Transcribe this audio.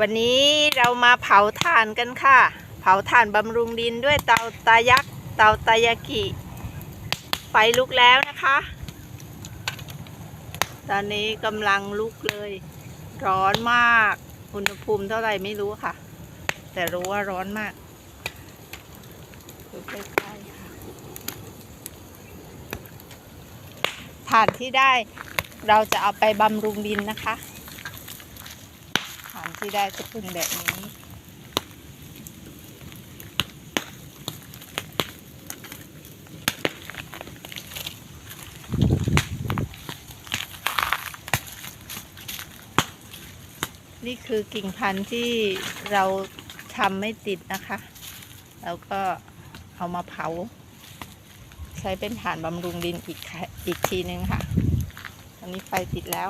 วันนี้เรามาเผาถ่านกันค่ะ เผาถ่านบำรุงดินด้วยเตาตายักษ์ เตาตายากิ ไฟลุกแล้วนะคะ ตอนนี้กำลังลุกเลย ร้อนมาก อุณหภูมิเท่าไหร่ไม่รู้ค่ะ แต่รู้ว่าร้อนมากดูใกล้ๆค่ะถ่านที่ได้เราจะเอาไปบำรุงดินนะคะ ที่ได้จะเป็นแบบนี้ นี่คือกิ่งพันธุ์ที่เราทำไม่ติดนะคะ แล้วก็เอามาเผา ใช้เป็นฐานบำรุงดินอีกอีกทีนึงค่ะ อันนี้ไฟติดแล้ว